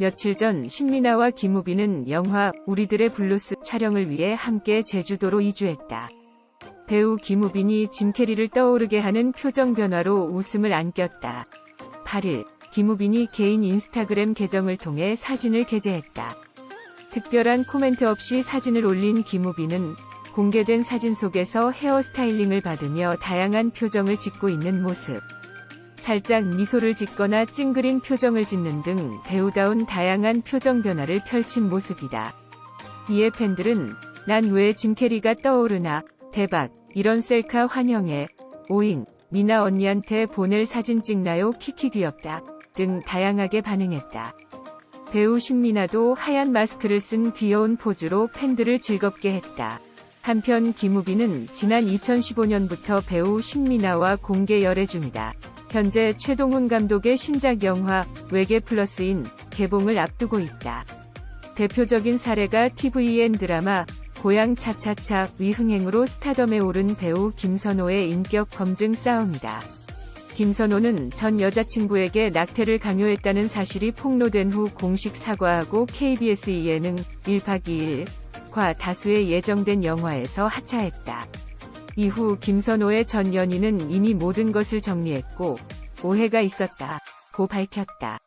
며칠 전 신민아와 김우빈은 영화 우리들의 블루스 촬영을 위해 함께 제주도로 이주했다. 배우 김우빈이 짐 캐리를 떠오르게 하는 표정 변화로 웃음을 안겼다. 8일, 김우빈이 개인 인스타그램 계정을 통해 사진을 게재했다. 특별한 코멘트 없이 사진을 올린 김우빈은 공개된 사진 속에서 헤어스타일링을 받으며 다양한 표정을 짓고 있는 모습. 살짝 미소를 짓거나 찡그린 표정을 짓는 등 배우다운 다양한 표정 변화를 펼친 모습이다. 이에 팬들은 난 왜 짐캐리가 떠오르나 대박 이런 셀카 환영해 오잉 미나 언니한테 보낼 사진 찍나요 키키 귀엽다 등 다양하게 반응했다. 배우 신미나도 하얀 마스크를 쓴 귀여운 포즈로 팬들을 즐겁게 했다. 한편 김우빈은 지난 2015년부터 배우 신미나와 공개 열애 중이다. 현재 최동훈 감독의 신작 영화 외계 플러스인 개봉을 앞두고 있다. 대표적인 사례가 TVN 드라마 고향 차차차 위흥행으로 스타덤에 오른 배우 김선호의 인격 검증 싸움이다. 김선호는 전 여자친구에게 낙태를 강요했다는 사실이 폭로된 후 공식 사과하고 KBS 예능 1박 2일 과 다수의 예정된 영화에서 하차했다. 이후 김선호의 전 연인은 이미 모든 것을 정리했고 오해가 있었다. 고 밝혔다.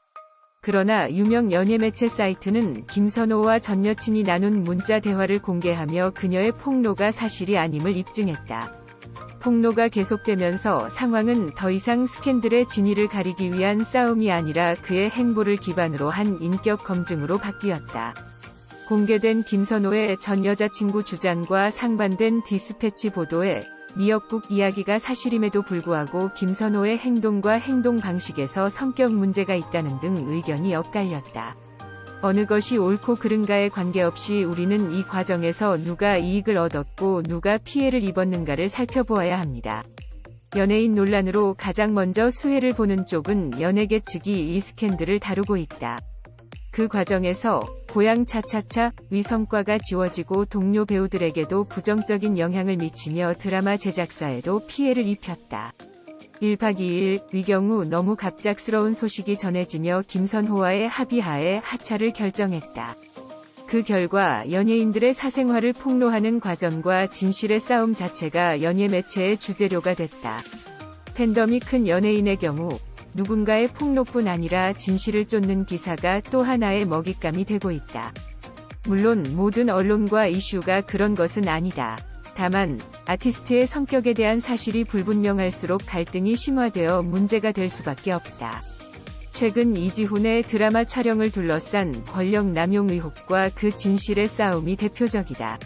그러나 유명 연예 매체 사이트는 김선호와 전 여친이 나눈 문자 대화를 공개하며 그녀의 폭로가 사실이 아님을 입증했다. 폭로가 계속되면서 상황은 더 이상 스캔들의 진위를 가리기 위한 싸움이 아니라 그의 행보를 기반으로 한 인격 검증으로 바뀌었다. 공개된 김선호의 전 여자친구 주장과 상반된 디스패치 보도에 미역국 이야기가 사실임에도 불구하고 김선호의 행동과 행동 방식에서 성격 문제가 있다는 등 의견이 엇갈렸다. 어느 것이 옳고 그른가에 관계없이 우리는 이 과정에서 누가 이익을 얻었고 누가 피해를 입었는가를 살펴보아야 합니다. 연예인 논란으로 가장 먼저 수혜를 보는 쪽은 연예계 측이 이 스캔들을 다루고 있다. 그 과정에서 고향 차차차 위성과가 지워지고 동료 배우들에게도 부정적인 영향을 미치며 드라마 제작사에도 피해를 입혔다. 1박 2일 위경우 너무 갑작스러운 소식이 전해지며 김선호와의 합의하에 하차를 결정했다. 그 결과 연예인들의 사생활을 폭로하는 과정과 진실의 싸움 자체가 연예 매체의 주재료가 됐다. 팬덤이 큰 연예인의 경우 누군가의 폭로뿐 아니라 진실을 쫓는 기사가 또 하나의 먹잇감이 되고 있다. 물론 모든 언론과 이슈가 그런 것은 아니다. 다만 아티스트의 성격에 대한 사실이 불분명할수록 갈등이 심화되어 문제가 될 수밖에 없다. 최근 이지훈의 드라마 촬영을 둘러싼 권력 남용 의혹과 그 진실의 싸움이 대표적이다.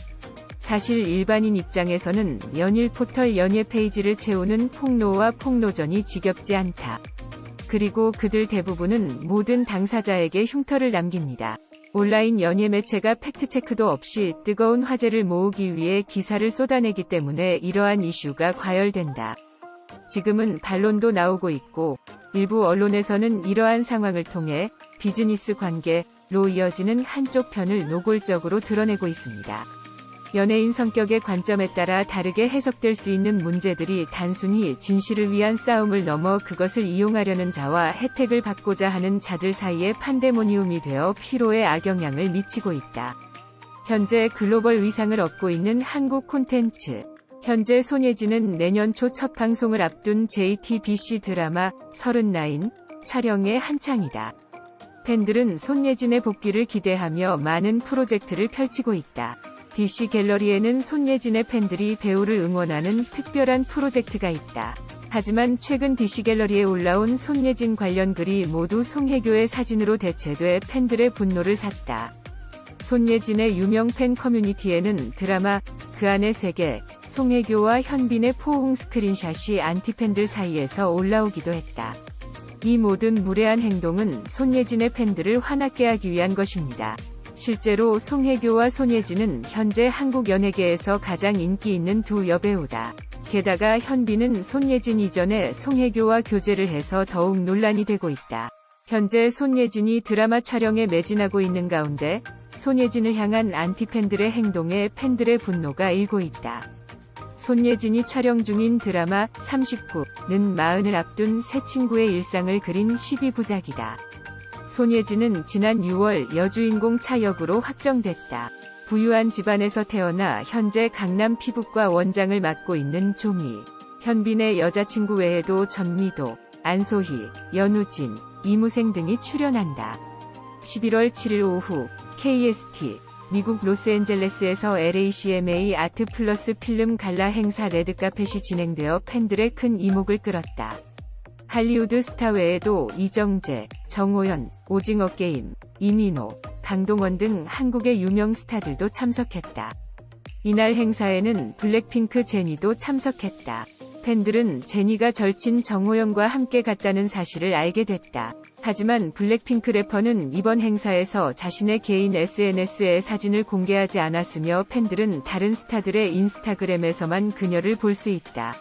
사실 일반인 입장에서는 연일 포털 연예 페이지를 채우는 폭로와 폭로전이 지겹지 않다. 그리고 그들 대부분은 모든 당사자에게 흉터를 남깁니다. 온라인 연예 매체가 팩트체크도 없이 뜨거운 화제를 모으기 위해 기사를 쏟아내기 때문에 이러한 이슈가 과열된다. 지금은 반론도 나오고 있고 일부 언론에서는 이러한 상황을 통해 비즈니스 관계로 이어지는 한쪽 편을 노골적으로 드러내고 있습니다. 연예인 성격의 관점에 따라 다르게 해석될 수 있는 문제들이 단순히 진실을 위한 싸움을 넘어 그것을 이용하려는 자와 혜택을 받고자 하는 자들 사이의 판데모니움이 되어 피로에 악영향을 미치고 있다. 현재 글로벌 위상을 얻고 있는 한국 콘텐츠. 현재 손예진은 내년 초 첫 방송을 앞둔 JTBC 드라마 39 촬영에 한창이다. 팬들은 손예진의 복귀를 기대하며 많은 프로젝트를 펼치고 있다. DC 갤러리에는 손예진의 팬들이 배우를 응원하는 특별한 프로젝트가 있다. 하지만 최근 DC 갤러리에 올라온 손예진 관련 글이 모두 송혜교의 사진으로 대체돼 팬들의 분노를 샀다. 손예진의 유명 팬 커뮤니티에는 드라마 그 안의 세계, 송혜교와 현빈의 포옹 스크린샷이 안티팬들 사이에서 올라오기도 했다. 이 모든 무례한 행동은 손예진의 팬들을 화나게 하기 위한 것입니다. 실제로 송혜교와 손예진은 현재 한국 연예계에서 가장 인기 있는 두 여배우다. 게다가 현빈은 손예진 이전에 송혜교와 교제를 해서 더욱 논란이 되고 있다. 현재 손예진이 드라마 촬영에 매진하고 있는 가운데 손예진을 향한 안티팬들의 행동에 팬들의 분노가 일고 있다. 손예진이 촬영 중인 드라마 39는 마흔을 앞둔 새 친구의 일상을 그린 12부작이다. 손예진은 지난 6월 여주인공 차역으로 확정됐다. 부유한 집안에서 태어나 현재 강남 피부과 원장을 맡고 있는 조미. 현빈의 여자친구 외에도 전미도, 안소희, 연우진, 이무생 등이 출연한다. 11월 7일 오후 KST 미국 로스앤젤레스에서 LACMA 아트 플러스 필름 갈라 행사 레드카펫이 진행되어 팬들의 큰 이목을 끌었다. 할리우드 스타 외에도 이정재, 정호연, 오징어 게임, 이민호, 강동원 등 한국의 유명 스타들도 참석했다. 이날 행사에는 블랙핑크 제니도 참석했다. 팬들은 제니가 절친 정호연과 함께 갔다는 사실을 알게 됐다. 하지만 블랙핑크 래퍼는 이번 행사에서 자신의 개인 SNS에 사진을 공개하지 않았으며 팬들은 다른 스타들의 인스타그램에서만 그녀를 볼 수 있다.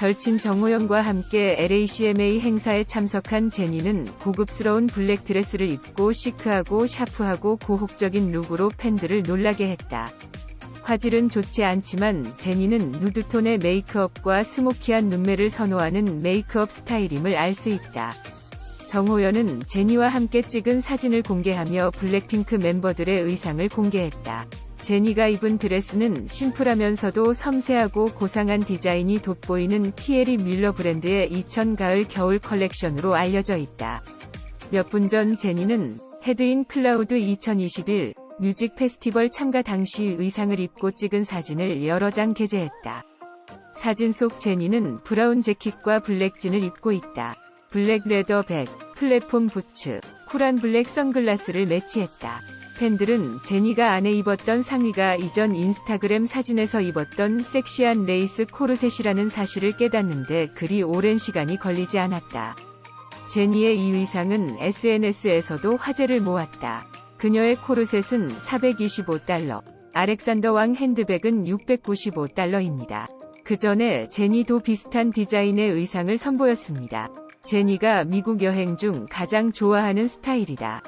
절친 정호연과 함께 LACMA 행사에 참석한 제니는 고급스러운 블랙 드레스를 입고 시크하고 샤프하고 고혹적인 룩으로 팬들을 놀라게 했다. 화질은 좋지 않지만 제니는 누드톤의 메이크업과 스모키한 눈매를 선호하는 메이크업 스타일임을 알 수 있다. 정호연은 제니와 함께 찍은 사진을 공개하며 블랙핑크 멤버들의 의상을 공개했다. 제니가 입은 드레스는 심플하면서도 섬세하고 고상한 디자인이 돋보이는 티에리 밀러 브랜드의 2000 가을 겨울 컬렉션으로 알려져 있다. 몇 분 전 제니는 헤드인 클라우드 2021 뮤직 페스티벌 참가 당시 의상을 입고 찍은 사진을 여러 장 게재했다. 사진 속 제니는 브라운 재킷과 블랙 진을 입고 있다. 블랙 레더 백, 플랫폼 부츠, 쿨한 블랙 선글라스를 매치했다. 팬들은 제니가 안에 입었던 상의가 이전 인스타그램 사진에서 입었던 섹시한 레이스 코르셋이라는 사실을 깨닫는데 그리 오랜 시간이 걸리지 않았다. 제니의 이 의상은 SNS에서도 화제를 모았다. 그녀의 코르셋은 425달러, 알렉산더 왕 핸드백은 695달러입니다. 그 전에 제니도 비슷한 디자인의 의상을 선보였습니다. 제니가 미국 여행 중 가장 좋아하는 스타일이다.